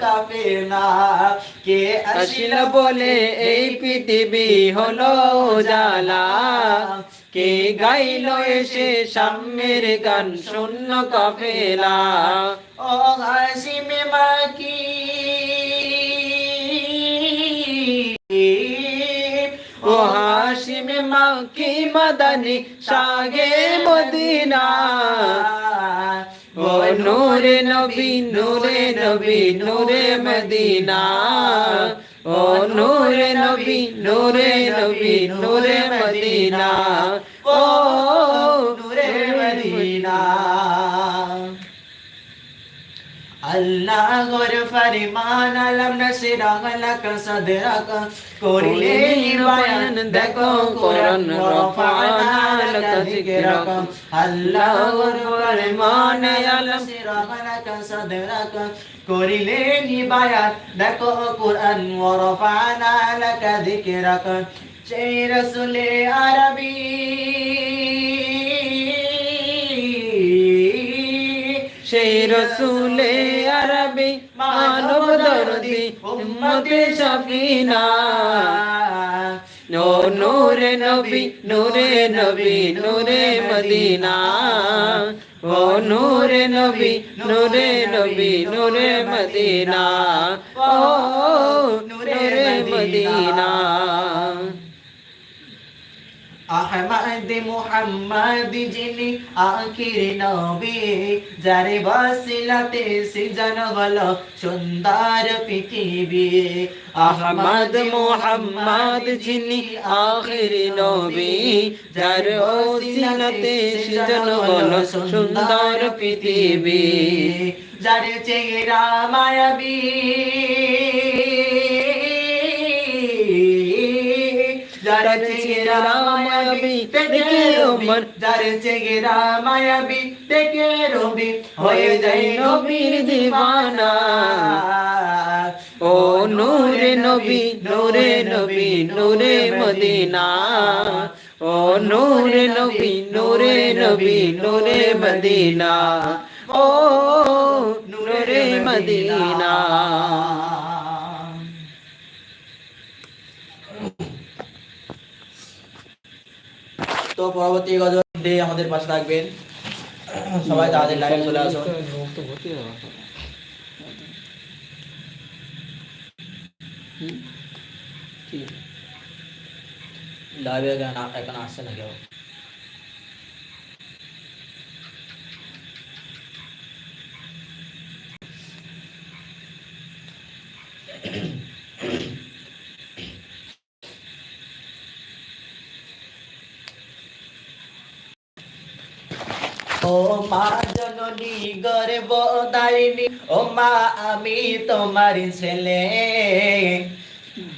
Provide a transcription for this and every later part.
কাফেলা কে আসিল আসিল বলে এই পৃথিবী হলো জালা কে গাইল এসে সাম্যের গান শূন্য কাফেলা? ও হাসিমে মাকি। ও হাসিম মাকি মাদানি, সাগে মদিনা। ও নূরে নবী নূরে নবী নূরে মদিনা। ও নূরে নবী নূরে নবী নূরে মদিনা। আল্লাহর ফরমান আলম নসিরাহ লাক সদরাক করিলে বায়ান দেখো কোরআন রফানা লাক যিকরাক আল্লাহর ফরমান আলম নসিরাহ লাক সদরাক করিলে বায়ান দেখো কোরআন রফানা লাক যিকরাক সেই রসুলে আরবি সেই রসুলে আরবি মানব দরদি উম্মতে সফিনা। ও নূরে নবী নূরে নবী, নূরে মদিনা। ও নূরে নবী নূরে নবী, নূরে মদিনা। ও নূরে মদিনা। আহমদ মুহাম্মদ যিনি আখির নবী, যারে বাসিলাতে সিজন হলো সুন্দর পৃথিবী। আহমদ মোহাম্মদ যিনি আখির নবী, যার ওসিলাতে সৃজন হলো সুন্দর পৃথিবী। যার চেহারা মায়াবী যার চেহারা মায়াবী দেখে ওমর যার চেহারা মায়াবী দেখে রবি হয়ে যায় নবীর দিওয়ানা ও নূরে নবী নূরে নবী নূরে মদিনা ও নূরে নবী নূরে নবী নূরে মদিনা ও নূরে মদিনা তো পরবর্তী গজল ডে আমাদের পাশে থাকবেন সবাই তাদের লাইভে চলে আসুন লাইভে এখন আসছে না কেউ ও মা জননী গর্ব দারিণী ও মা আমি তোমার ছেলে।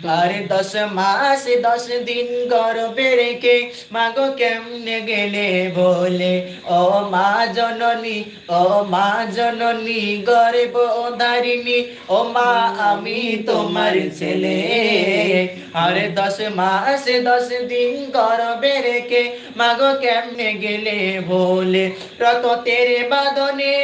আর দশ মাস, দশ দিন গর্বে রেখে মাগো কেমনে গেলে বলে? ও মা জননী, ও মা জননী, গর্ব দারিণী, ও মা আমি তোমার ছেলে। আর দশ মাস, দশ দিন গর্বে রেখে মাগো কেমনে গেলে বলে? রত তেরে বাদনে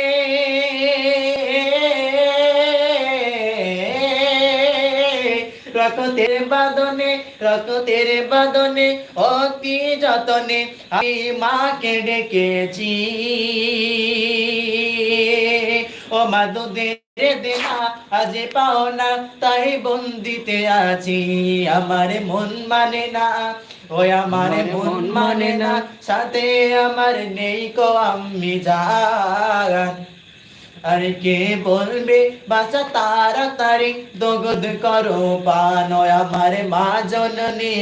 রক্তের বাদনে রক্তের বাদনে অতি যতনে আমি মাকে ডেকেছি। ও মা দুধের দেনা আজ পাও না তাই বন্দিতে আছি। আমার মন মানে না ওই আমার মন মানে না। সাথে আমার নেই কো আমি যান আর কে বলবে বাচ্চা তাড়াতাড়ি, দগদ করো পান আমার মা জননী।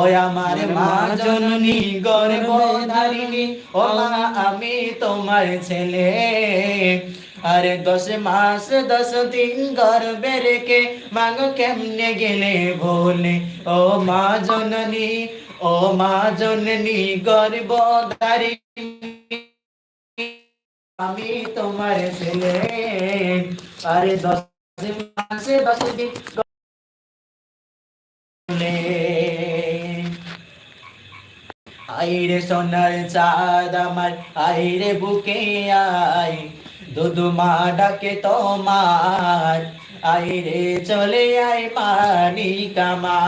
ওই আমার মা জননী গর্ব ধারিণী ও মা আমি তোমার ছেলে। আরে দশ মাস দশ দিন গর্বে রেখে মাগ কেমনে গেলে বলে ও মা জননী, ও মা জননী গর্ব ধারিণী আমি তোমার ছেলে, আরে দশ মাসে দশ দিন। আইরে সোনার চাঁদ আমার, আইরে বুকে আই দুদু মা ডাকে তোমার আই রে চলে আয় পানি কামা